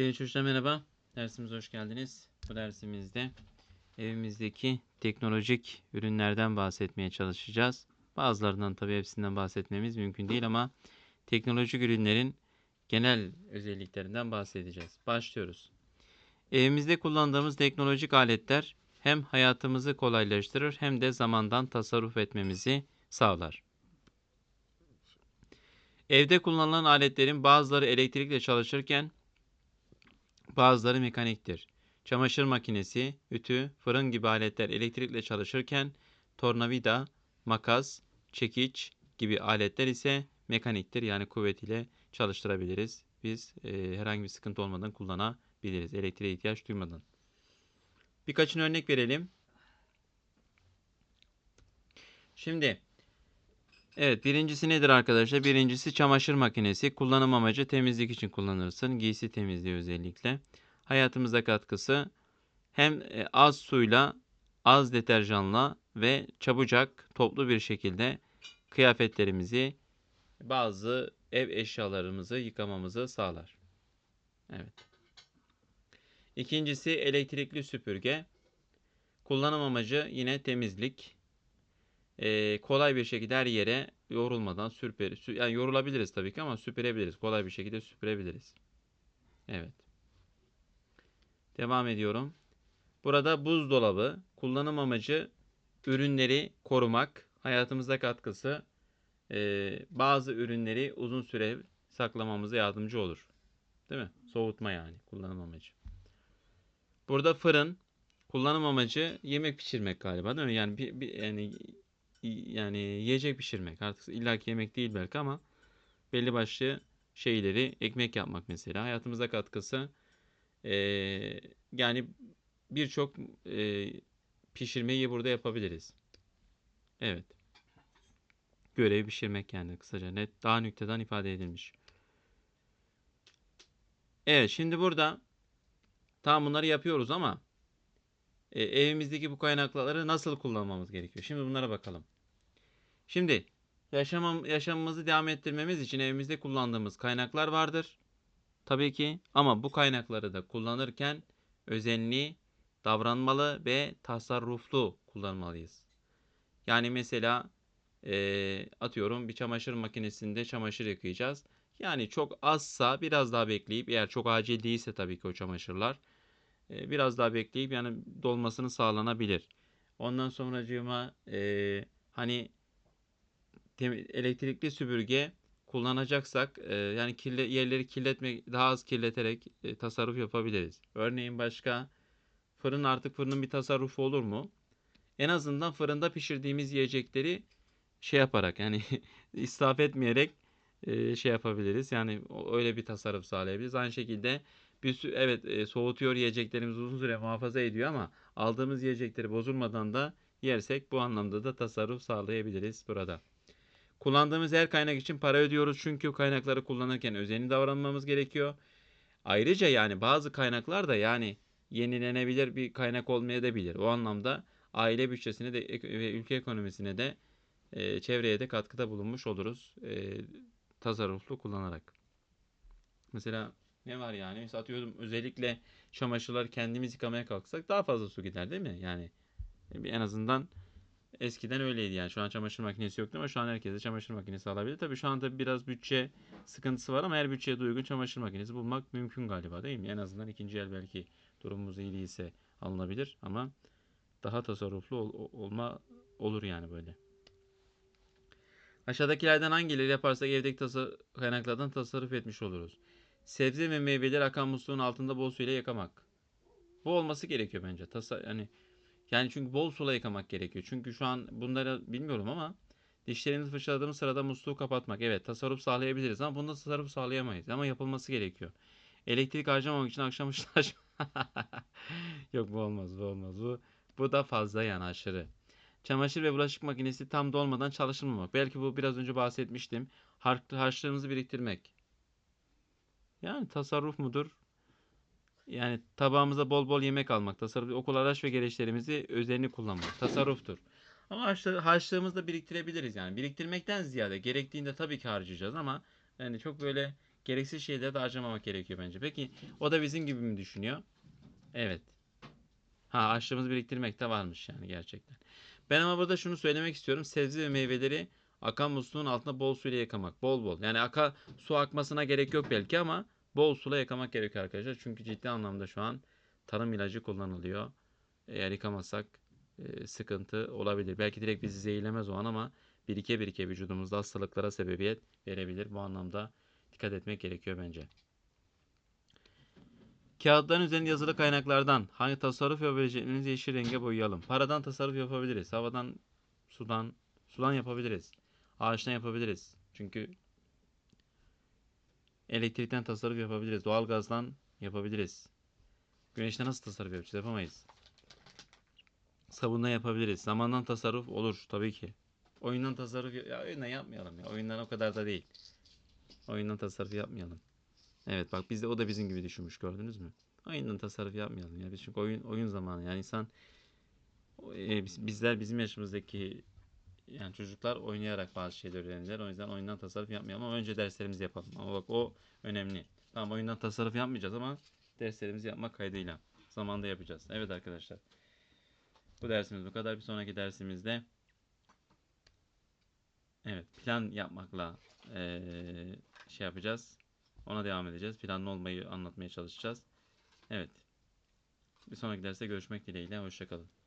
Sevgili çocuklar merhaba. Dersimize hoş geldiniz. Bu dersimizde evimizdeki teknolojik ürünlerden bahsetmeye çalışacağız. Bazılarından tabii hepsinden bahsetmemiz mümkün değil ama teknolojik ürünlerin genel özelliklerinden bahsedeceğiz. Başlıyoruz. Evimizde kullandığımız teknolojik aletler hem hayatımızı kolaylaştırır hem de zamandan tasarruf etmemizi sağlar. Evde kullanılan aletlerin bazıları elektrikle çalışırken bazıları mekaniktir. Çamaşır makinesi, ütü, fırın gibi aletler elektrikle çalışırken tornavida, makas, çekiç gibi aletler ise mekaniktir. Yani kuvvet ile çalıştırabiliriz. Biz e, herhangi bir sıkıntı olmadan kullanabiliriz. Elektriğe ihtiyaç duymadan. Birkaçını örnek verelim. Şimdi Evet birincisi nedir arkadaşlar? Birincisi çamaşır makinesi. Kullanım amacı temizlik için kullanırsın. Giysi temizliği özellikle. Hayatımıza katkısı hem e, az suyla, az deterjanla ve çabucak toplu bir şekilde kıyafetlerimizi, bazı ev eşyalarımızı yıkamamızı sağlar. Evet. İkincisi elektrikli süpürge. Kullanım amacı yine temizlik e, kolay bir şekilde her yere yorulmadan süper, sü- yani yorulabiliriz tabii ki ama süpürebiliriz. Kolay bir şekilde süpürebiliriz. Evet. Devam ediyorum. Burada buzdolabı kullanım amacı ürünleri korumak, hayatımıza katkısı e, bazı ürünleri uzun süre saklamamıza yardımcı olur. Değil mi? Soğutma yani kullanım amacı. Burada fırın kullanım amacı yemek pişirmek galiba değil mi? Yani bir, bir yani yani yiyecek pişirmek. Artık illaki yemek değil belki ama belli başlı şeyleri ekmek yapmak mesela. Hayatımıza katkısı eee, yani birçok eee, pişirmeyi burada yapabiliriz. Evet. Görev pişirmek yani kısaca net daha nükteden ifade edilmiş. Evet şimdi burada tam bunları yapıyoruz ama e, evimizdeki bu kaynakları nasıl kullanmamız gerekiyor? Şimdi bunlara bakalım. Şimdi yaşamam, yaşamımızı devam ettirmemiz için evimizde kullandığımız kaynaklar vardır. Tabii ki ama bu kaynakları da kullanırken özenli davranmalı ve tasarruflu kullanmalıyız. Yani mesela e, atıyorum bir çamaşır makinesinde çamaşır yıkayacağız. Yani çok azsa biraz daha bekleyip eğer çok acil değilse tabii ki o çamaşırlar biraz daha bekleyip yani dolmasını sağlanabilir. Ondan sonracığıma e, hani elektrikli süpürge kullanacaksak e, yani kirle, yerleri kirletmek daha az kirleterek e, tasarruf yapabiliriz. Örneğin başka fırın artık fırının bir tasarrufu olur mu? En azından fırında pişirdiğimiz yiyecekleri şey yaparak yani israf etmeyerek e, şey yapabiliriz. Yani öyle bir tasarruf sağlayabiliriz. Aynı şekilde sü- evet e, soğutuyor yiyeceklerimizi uzun süre muhafaza ediyor ama aldığımız yiyecekleri bozulmadan da yersek bu anlamda da tasarruf sağlayabiliriz burada. Kullandığımız her kaynak için para ödüyoruz çünkü kaynakları kullanırken özenli davranmamız gerekiyor. Ayrıca yani bazı kaynaklar da yani yenilenebilir bir kaynak olmayabilir. O anlamda aile bütçesine de ve ülke ekonomisine de e, çevreye de katkıda bulunmuş oluruz e, tasarruflu kullanarak. Mesela ne var yani? Mesela atıyorum özellikle çamaşırları kendimiz yıkamaya kalksak daha fazla su gider değil mi? Yani en azından eskiden öyleydi yani. Şu an çamaşır makinesi yoktu ama şu an herkes de çamaşır makinesi alabilir. Tabii şu anda biraz bütçe sıkıntısı var ama her bütçeye de uygun çamaşır makinesi bulmak mümkün galiba değil mi? En azından ikinci el belki durumumuz iyi değilse alınabilir ama daha tasarruflu ol- olma olur yani böyle. Aşağıdakilerden hangileri yaparsak evdeki tasa- kaynaklardan tasarruf etmiş oluruz. Sebze ve meyveleri akan musluğun altında bol suyla yıkamak. Bu olması gerekiyor bence. Tasa yani yani çünkü bol suyla yıkamak gerekiyor. Çünkü şu an bunları bilmiyorum ama dişlerimizi fırçaladığımız sırada musluğu kapatmak. Evet tasarruf sağlayabiliriz ama bunda tasarruf sağlayamayız. Ama yapılması gerekiyor. Elektrik harcamamak için akşam ışığı aç- Yok bu olmaz bu olmaz. Bu, bu da fazla yani aşırı. Çamaşır ve bulaşık makinesi tam dolmadan çalışılmamak. Belki bu biraz önce bahsetmiştim. Har harçlığımızı biriktirmek. Yani tasarruf mudur? Yani tabağımıza bol bol yemek almak, tasarruf, okul araç ve gereçlerimizi özenli kullanmak, tasarruftur. Ama harçlı, harçlığımızı da biriktirebiliriz yani. Biriktirmekten ziyade gerektiğinde tabii ki harcayacağız ama yani çok böyle gereksiz şeyleri de harcamamak gerekiyor bence. Peki o da bizim gibi mi düşünüyor? Evet. Ha harçlığımızı biriktirmek de varmış yani gerçekten. Ben ama burada şunu söylemek istiyorum. Sebze ve meyveleri akan musluğun altında bol suyla yıkamak. Bol bol. Yani aka, su akmasına gerek yok belki ama bol suyla yıkamak gerekiyor arkadaşlar. Çünkü ciddi anlamda şu an tarım ilacı kullanılıyor. Eğer yıkamazsak e, sıkıntı olabilir. Belki direkt bizi zehirlemez o an ama birike birike vücudumuzda hastalıklara sebebiyet verebilir. Bu anlamda dikkat etmek gerekiyor bence. Kağıtların üzerinde yazılı kaynaklardan hangi tasarruf yapabileceğimizi yeşil renge boyayalım. Paradan tasarruf yapabiliriz. Havadan, sudan, sudan yapabiliriz. Ağaçtan yapabiliriz. Çünkü elektrikten tasarruf yapabiliriz. Doğalgazdan yapabiliriz. Güneşten nasıl tasarruf yapacağız? Yapamayız. Sabundan yapabiliriz. Zamandan tasarruf olur tabii ki. Oyundan tasarruf ya oyundan yapmayalım ya. Oyundan o kadar da değil. Oyundan tasarruf yapmayalım. Evet bak biz de o da bizim gibi düşünmüş gördünüz mü? Oyundan tasarruf yapmayalım ya. Biz çünkü oyun oyun zamanı yani insan e, biz- bizler bizim yaşımızdaki yani çocuklar oynayarak bazı şeyler öğrenirler. O yüzden oyundan tasarruf yapmayalım ama önce derslerimizi yapalım. Ama bak o önemli. Tamam oyundan tasarruf yapmayacağız ama derslerimizi yapmak kaydıyla zamanda yapacağız. Evet arkadaşlar. Bu dersimiz bu kadar. Bir sonraki dersimizde evet plan yapmakla eee, şey yapacağız. Ona devam edeceğiz. Planlı olmayı anlatmaya çalışacağız. Evet. Bir sonraki derste görüşmek dileğiyle. Hoşçakalın.